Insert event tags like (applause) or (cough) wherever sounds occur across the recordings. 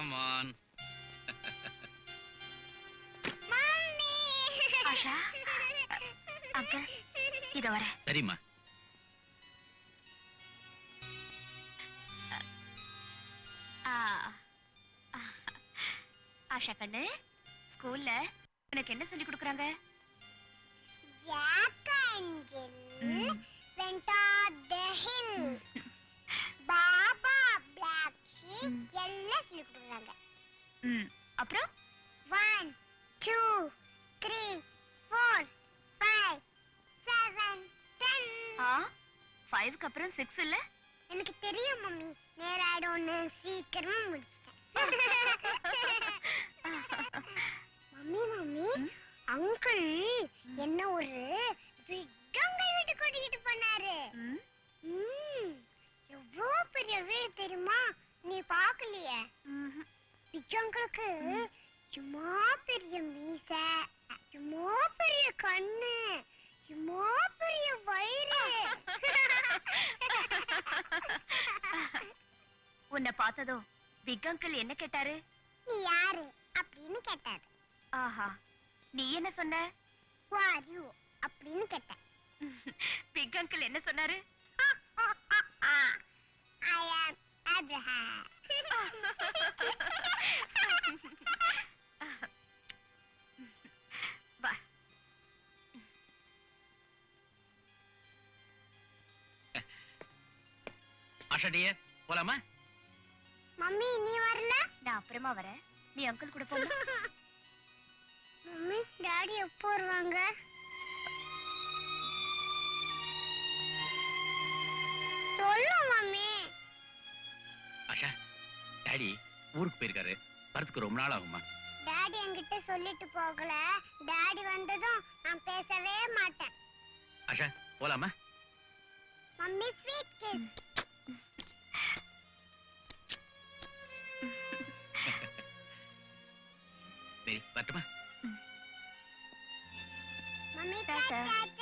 Come on Asha uncle இத வர சரிம்மா ஆஷா கண்ணு ஸ்கூல்ல உனக்கு என்ன சொல்லி கொடுக்குறாங்க Jack and Jill ம். went up the hill. எல்லாம் சொல்லி கொடுக்குறாங்க. ம். அப்புறம்? One two three four five seven ten ஆ? ஃபைவ்க்கு அப்புறம் சிக்ஸ் இல்ல? எனக்கு தெரியும் மம்மி. நேராயிடும்னு சீக்கிரமா முடிச்சிட்டேன். Mummy mummy? அங்கிள் என்ன ஒரு விட்டங்கள் வீட்டு கூட்டிக்கிட்டு போனாரு. எவ்வளோ பெரிய வீடு தெரியுமா? நீ பார்க்கலையே ம்ஹும். விஜயங்களுக்கு சும்மா பெரிய மீசை சும்மா பெரிய கண்ணு சும்மா பெரிய வயிறு. உன்னை பார்த்ததும் பிக் அங்கிள் என்ன கேட்டாரு? நீ யாரு அப்படின்னு கேட்டாரு. ஆஹா நீ என்ன சொன்ன? அப்படின்னு கேட்டேன். பிக் அங்கிள் என்ன சொன்னாரு? டியர் போலாமா? மம்மி நீ வரல? நான் அப்புறமா வரேன். நீ அங்கிள் கூட போங்க. (laughs) மம்மி டாடி எப்போ வருவாங்க? சொல்லு மம்மி. ஆஷா டாடி ஊருக்கு போயிருக்காரு. வரதுக்கு ரொம்ப நாள் ஆகுமா டாடி என்கிட்ட சொல்லிட்டு போகல. டாடி வந்ததும் நான் பேசவே மாட்டேன். ஆஷா போலாமா? மம்மி ஸ்வீட் கிஸ் சரி வரட்டுமா mummy tata. Tata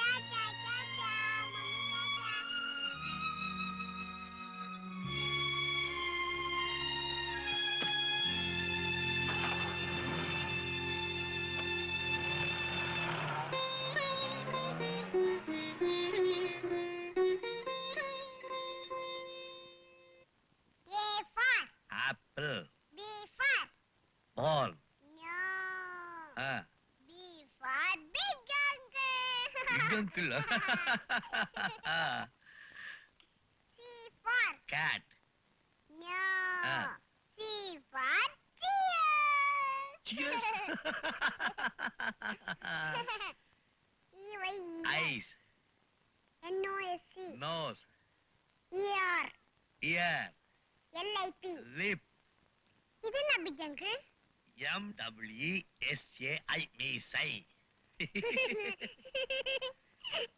uncle C for cat no. Ah. C for cheers. Cheers. E Y E. Eyes N O S C. Nose E R ear L I P. Lip இது என்ன big uncle? M W S A I மீசை ஏன்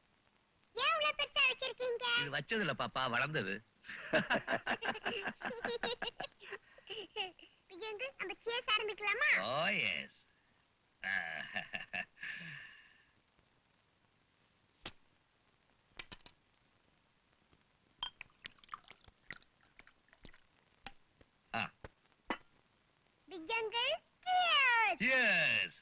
இவ்வளவு பெருசா வச்சிருக்கீங்க? இது வச்சதுல பாப்பா வளர்ந்தது. (laughs) uncle நம்ம cheers ஆரம்பிக்கலாமா? ஓ எஸ் uncle cheers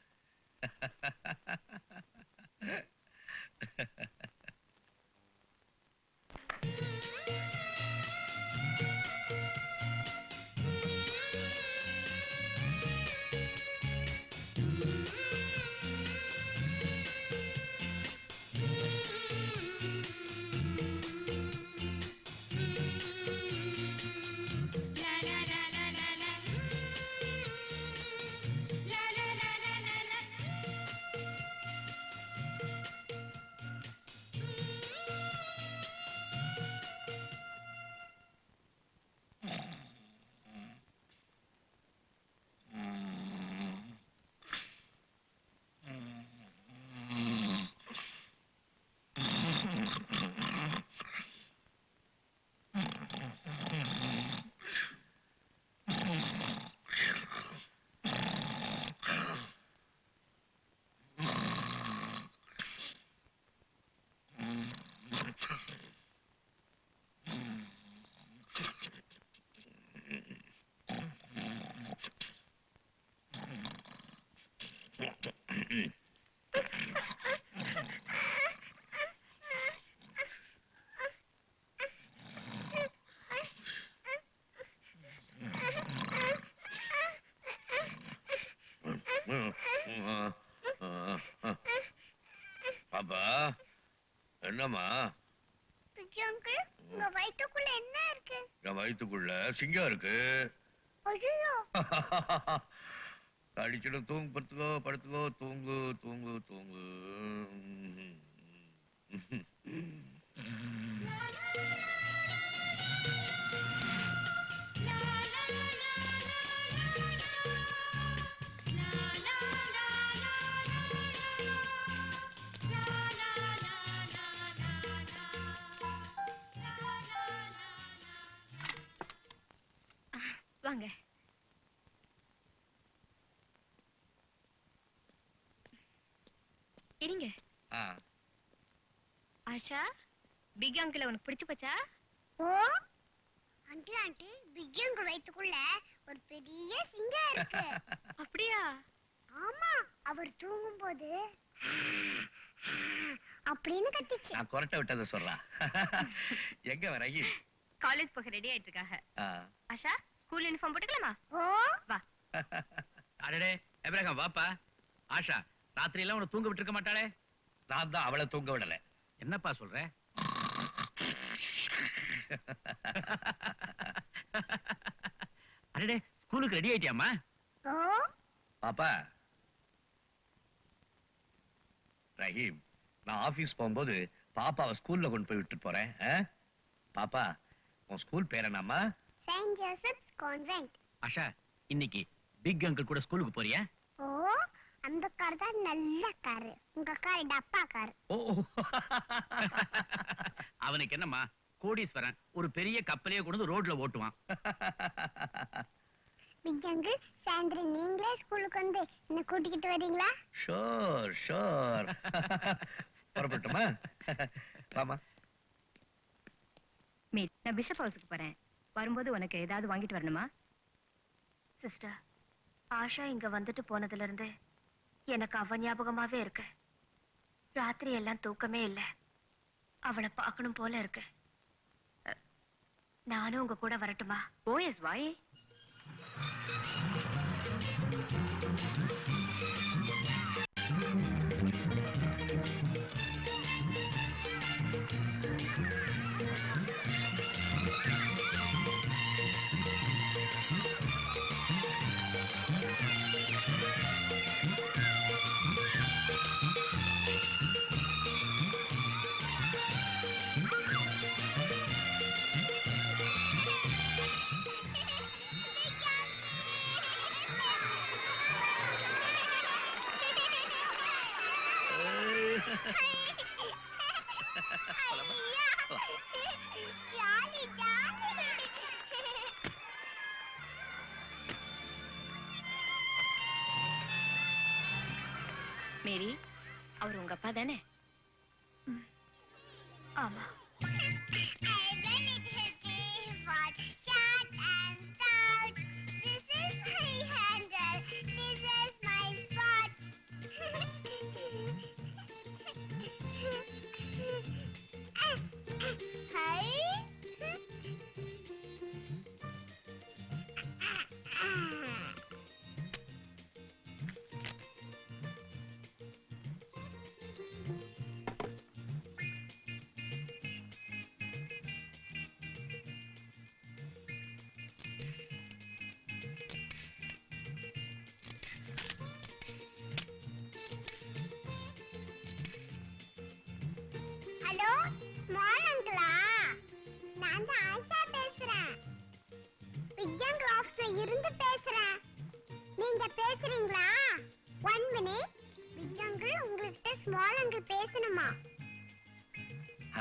பாப்பா என்னம்மா? வயித்துக்குள்ள என்ன இருக்கு? என் வயித்துக்குள்ள சிங்கம் இருக்கு. ஐயோ (laughs) அடிச்சுட்டு தூங்கு படுத்துக்கோ படுத்துக்கோ தூங்கு தூங்கு தூங்கு. இருங்க. ஆ, ஆஷா பிக் அங்கிள் உனக்கு பிடிச்சு போச்சா? ஓ ஆண்டி ஆண்டி பிக்கி அங்கிள் வயித்துக்குள்ள ஒரு பெரிய சிங்கம் இருக்கு. (laughs) அப்படியா? ஆமா அவர் தூங்கும்போது அப்படின்னு கத்திச்சு. நான் கொரட்டை விட்டதை சொல்றேன் (laughs) எங்க வரகி காலேஜ் போக ரெடி ஆயிட்டு இருக்காங்க ஆஷா ஸ்கூல் யூனிஃபார்ம் போட்டுக்கலாமா? ஓ. (laughs) அடடே எப்ரஹாம் வாப்பா. ஆஷா ராத்திரி எல்லாம் உன்னை தூங்க விட்டுருக்க மாட்டாளே. நான் தான் அவளை தூங்க விடல. என்னப்பா சொல்ற? அடடே ஸ்கூலுக்கு ரெடி ஆயிட்டியாமா பாப்பா. ரஹீம் நான் ஆபீஸ் போகும்போது பாப்பாவை ஸ்கூல்ல கொண்டு போய் விட்டு போறேன்? பாப்பா உன் ஸ்கூல் பேர் என்னம்மா? செயின்ட் ஜோசப்ஸ் கான்வென்ட் ஆஷா இன்னைக்கு பிக் அங்கிள் கூட ஸ்கூலுக்கு போறியா? ஓ அந்த கார் தான் நல்ல காரு உங்க கார் டப்பா கார் ஓ. அவனுக்கு என்னம்மா? கோடீஸ்வரன் ஒரு பெரிய கப்பலையே கொண்டு ரோட்ல ஓட்டுவான். அங்கிள் சாயந்தரம் நீங்களே ஸ்கூலுக்கு வந்து என்ன கூட்டிக்கிட்டு வரீங்களா ஷோர் ஷோர் புறப்பட்டுமா வாமா மீட் நான் பிஷப் ஹவுஸுக்கு போறேன். வரும்போது உனக்கு ஏதாவது வாங்கிட்டு வரணுமா? சிஸ்டர் ஆஷா இங்க வந்துட்டு போனதுல இருந்து எனக்கு அவ ஞாபகமாவே இருக்கு. ராத்திரி எல்லாம் தூக்கமே இல்ல. அவளை பார்க்கணும் போல இருக்கு. நானும் உங்க கூட வரட்டுமா? ஓ எஸ் வாய் மேரி அவர் உங்க அப்பா தானே? ஆமா. (laughs) I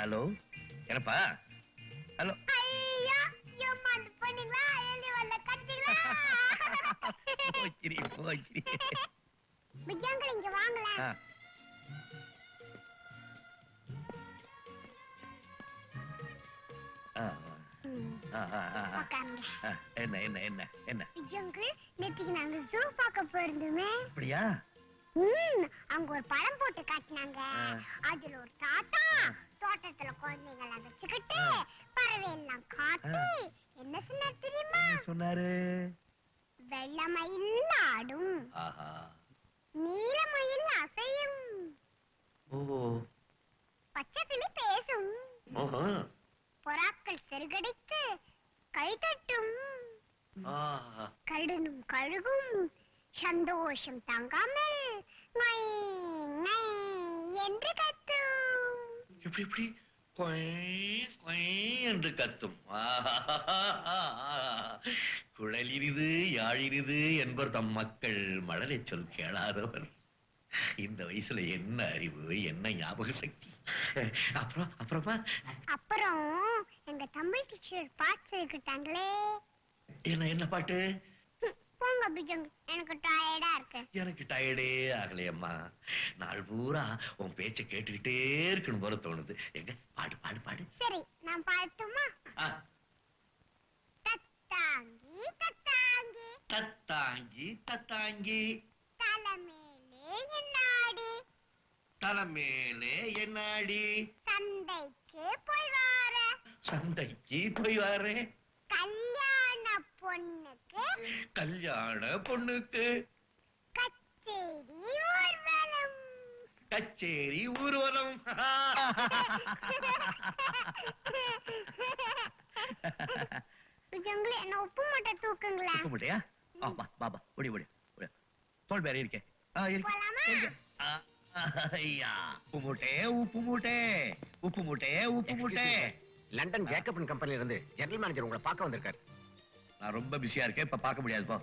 ஹலோ என்னப்பா? ஹலோ. இங்க என்ன என்ன என்ன என்ன? நேத்திக்கு நாங்க ஜூ பார்க்க போயிருந்தோமே. அப்படியா? அங்க ஒரு படம் போட்டு காட்டினாங்க. அதுல ஒரு தாத்தா தோட்டத்துல குழந்தைங்களை வச்சுக்கிட்டு பறவை எல்லாம் காட்டி என்ன சொன்னார் தெரியுமா? சொன்னாரு? வெள்ளமயில் ஆடும் நீலமயில் அசையும். ஓ பச்சைக்கிளி பேசும். புறாக்கள் செருகடித்து கைதட்டும். கழுனும் கழுகும். சந்தோஷம் தாங்காமல் என்று கத்தும். கொய் கொய் என்று கத்தும். குழலிரிது யாழிரிது என்பர் தம் மக்கள் மழலை சொல் கேளாதவர். இந்த வயசுல என்ன அறிவு என்ன ஞாபக சக்தி? அப்புறம் அப்புறமா? அப்புறம் எங்க தமிழ் டீச்சர் பாட்டு சொல்லிக்கிட்டாங்களே என்ன என்ன பாட்டு? எனக்கு டயர்டா இருக்கு. எனக்கு டயர்டே ஆகலையம்மா நாள் பூரா உன் பேச்ச கேட்டுக்கிட்டே இருக்கணும் போல தோணுது. எங்க? பாடு பாடு பாடு. சரி நான் பாடட்டுமா ஆ, தத்தாங்கி தத்தாங்கி தத்தாங்கி தத்தாங்கி தலைமேலே என்னாடி தலைமேலே என்னாடி சந்தைக்கு போய் வார சந்தைக்கு போய் வரேன். கல்யாண பொண்ணுக்கு. கச்சேரி ஊர்வலம். பிஜங்களே என்ன உப்பு மூட்டை தூக்குங்களேன் உப்பு முட்டையா? ஆ, வா வா வா ஓடி ஓடி. தோல் பேர இருக்கே. ஐயா உப்பு மூட்டை உப்பு மூட்டை. உப்பு மூட்டை உப்பு மூட்டை. லண்டன் ஜேக்கப் கம்பெனில இருந்து ஜெனரல் மேனேஜர் உங்களை பார்க்க வந்திருக்காரு. நான் ரொம்ப பிஸியா இருக்கேன் இப்ப பார்க்க முடியாது போ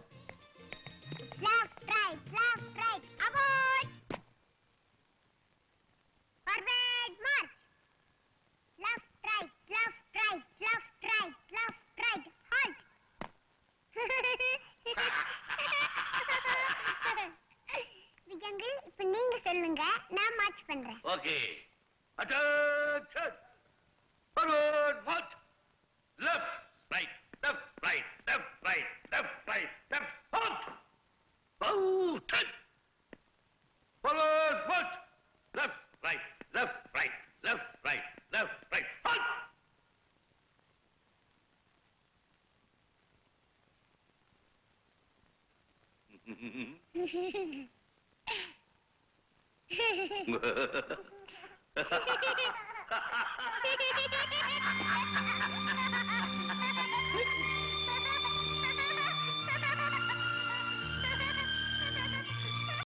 இப்ப நீங்க சொல்லுங்க நான் மார்ச் பண்றேன் okay attention Ha ha ha ha!